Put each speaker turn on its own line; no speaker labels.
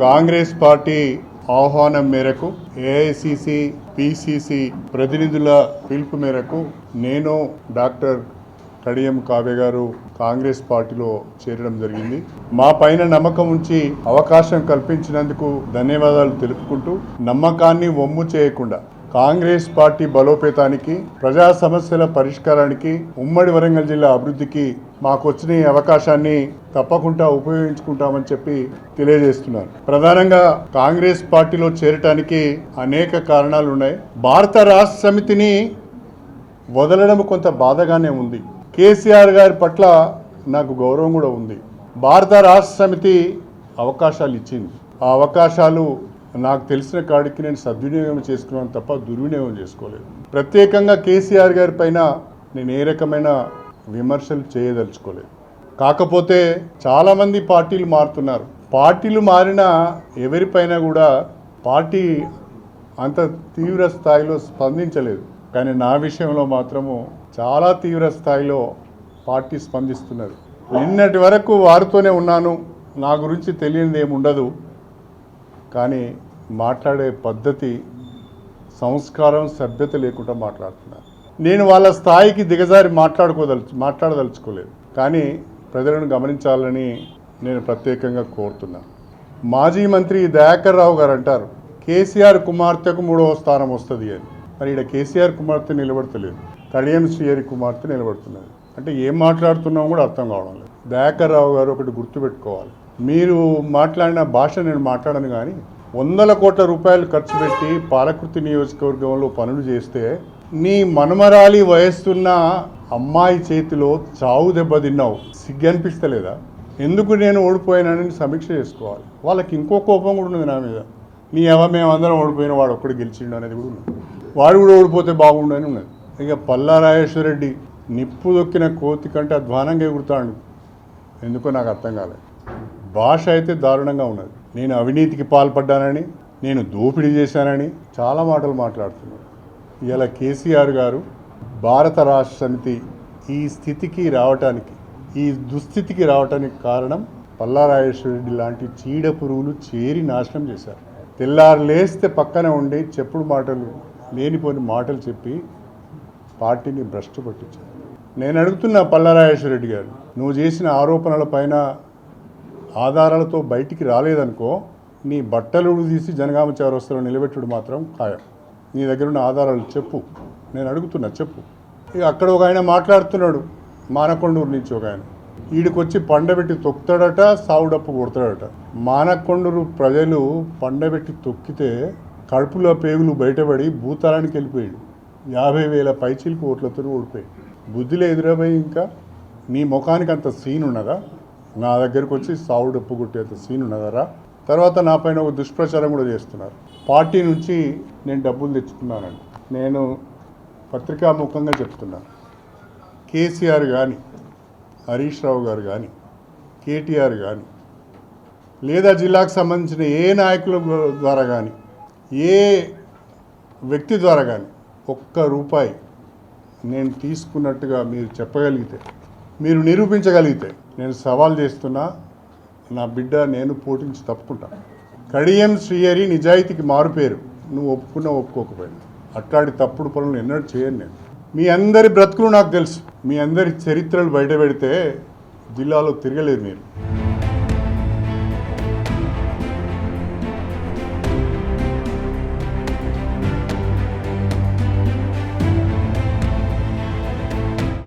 Congress party ఆహ్వానం మేరకు AICC PCC ప్రతినిధుల పిలుపు మేరకు నేను డాక్టర్ కడియం కావ్య గారు కాంగ్రెస్ పార్టీలో చేరడం జరిగింది. మా పైన నమ్మకం ఉంచి అవకాశం కల్పించినందుకు ధన్యవాదాలు తెలుపుకుంటూ నమ్మకాన్ని వమ్ము చేయకుండా కాంగ్రెస్ పార్టీ బలోపేతానికి ప్రజా సమస్యల పరిష్కారానికి ఉమ్మడి వరంగల్ జిల్లా అభివృద్ధికి మాకు వచ్చిన అవకాశాన్ని తప్పకుండా ఉపయోగించుకుంటామని చెప్పి తెలియజేస్తున్నారు. ప్రధానంగా కాంగ్రెస్ పార్టీలో చేరటానికి అనేక కారణాలు ఉన్నాయి. భారత రాష్ట్ర సమితిని వదలడం కొంత బాధగానే ఉంది. కేసీఆర్ గారి పట్ల నాకు గౌరవం కూడా ఉంది. భారత రాష్ట్ర సమితి అవకాశాలు ఇచ్చింది. ఆ అవకాశాలు నాకు తెలిసిన కాడికి నేను సద్వినియోగం చేసుకున్నాను తప్ప దుర్వినియోగం చేసుకోలేదు. ప్రత్యేకంగా కేసీఆర్ గారి పైన నేను ఏ రకమైన విమర్శలు చేయదలుచుకోలేదు. కాకపోతే చాలామంది పార్టీలు మారుతున్నారు. పార్టీలు మారినా ఎవరిపైన కూడా పార్టీ అంత తీవ్ర స్థాయిలో స్పందించలేదు. కానీ నా విషయంలో మాత్రము చాలా తీవ్ర స్థాయిలో పార్టీ స్పందిస్తున్నది. నిన్నటి వరకు వారితోనే ఉన్నాను. నా గురించి తెలియనిది ఏమి ఉండదు కానీ మాట్లాడే పద్ధతి సంస్కారం సభ్యత లేకుండా మాట్లాడుతున్నారు. నేను వాళ్ళ స్థాయికి దిగజారి మాట్లాడుకోదలుచు మాట్లాడదలుచుకోలేదు. కానీ ప్రజలను గమనించాలని నేను ప్రత్యేకంగా కోరుతున్నాను మాజీ మంత్రి దయాకర్ రావు గారు అంటారు కేసీఆర్ కుమార్తెకు మూడవ స్థానం వస్తుంది అని. మరి ఇక్కడ కేసీఆర్ కుమార్తె నిలబడతలేదు. కడియం శ్రీహరి కుమార్తె నిలబడుతున్నది. అంటే ఏం మాట్లాడుతున్నామో కూడా అర్థం కావడం లేదు. దయాకర్ రావు గారు ఒకటి గుర్తుపెట్టుకోవాలి. మీరు మాట్లాడిన భాష నేను మాట్లాడను కానీ వందల కోట్ల రూపాయలు ఖర్చు పెట్టి పాలకృతి నియోజకవర్గంలో పనులు చేస్తే నీ మనమరాలి వయస్సున్న అమ్మాయి చేతిలో చావు దెబ్బతిన్నావు సిగ్గు అనిపిస్తలేదా? ఎందుకు నేను ఓడిపోయానని సమీక్ష చేసుకోవాలి. వాళ్ళకి ఇంకో కోపం కూడా ఉన్నది నా మీద. నీ ఎవ మేమందరం ఓడిపోయిన వాడు ఒక్కడు గెలిచిండు అనేది కూడా ఉన్నది. వాడు కూడా ఓడిపోతే బాగుండు అని ఉన్నది. ఇక పల్లా రాజేశ్వరరెడ్డి నిప్పు దొక్కిన కోతి కంటే అధ్వానంగా ఎగురుతాడు. ఎందుకో నాకు అర్థం కాలేదు. భాష అయితే దారుణంగా ఉన్నది. నేను అవినీతికి పాల్పడ్డానని నేను దోపిడీ చేశానని చాలా మాటలు మాట్లాడుతున్నాను ఇలా కేసీఆర్ గారు భారత రాష్ట్ర సమితి ఈ స్థితికి రావటానికి ఈ దుస్థితికి రావటానికి కారణం పల్లారాజేశ్వరరెడ్డి లాంటి చీడ పురుగులు చేరి నాశనం చేశారు. తెల్లారు లేస్తే పక్కన ఉండి చెప్పుడు మాటలు లేనిపోని మాటలు చెప్పి పార్టీని భ్రష్టు పట్టించారు. నేను అడుగుతున్నా పల్లారాజేశ్వరరెడ్డి గారు నువ్వు చేసిన ఆరోపణల పైన ఆధారాలతో బయటికి రాలేదనుకో నీ బట్టలు తీసి జనగామ చౌరస్తలో నిలబెట్టుడు మాత్రం ఖాయం. నీ దగ్గర ఉన్న ఆధారాలు చెప్పు. నేను అడుగుతున్నా చెప్పు. ఇక అక్కడ ఒక ఆయన మాట్లాడుతున్నాడు మానకొండూరు నుంచి ఒక ఆయన. వీడికొచ్చి పండబెట్టి తొక్కుతాడట సావుడప్పు కొడతాడట. మానకొండూరు ప్రజలు పండబెట్టి తొక్కితే కడుపులో పేగులు బయటపడి భూతాలానికి వెళ్ళిపోయాడు. యాభై వేల పైచీలకు ఓట్లతో ఓడిపోయాడు. బుద్ధిలో ఎదురపోయి ఇంకా? నీ ముఖానికి అంత సీన్ ఉన్నదా? నా దగ్గరకు వచ్చి సావుడు డప్పు కొట్టేంత సీన్ ఉన్నదరా? తర్వాత నా పైన ఒక దుష్ప్రచారం కూడా చేస్తున్నారు. పార్టీ నుంచి నేను డబ్బులు తెచ్చుకున్నానండి. నేను పత్రికాముఖంగా చెప్తున్నాను కేసీఆర్ కానీ హరీష్ రావు గారు కానీ కేటీఆర్ కానీ లేదా జిల్లాకు సంబంధించిన ఏ నాయకుల ద్వారా కానీ ఏ వ్యక్తి ద్వారా కానీ ఒక్క రూపాయి నేను తీసుకున్నట్టుగా మీరు చెప్పగలిగితే మీరు నిరూపించగలిగితే నేను సవాల్ చేస్తున్నా నా బిడ్డ నేను పోటించి తప్పుకుంటా. కడియం శ్రీహరి నిజాయితీకి మారుపేరు నువ్వు ఒప్పుకున్నా ఒప్పుకోకపోయినా. అట్లాంటి తప్పుడు పనులు ఎన్నడూ చేయను నేను. మీ అందరి బ్రతుకులు నాకు తెలుసు. మీ అందరి చరిత్రలు బయట పెడితే జిల్లాలో తిరగలేదు మీరు.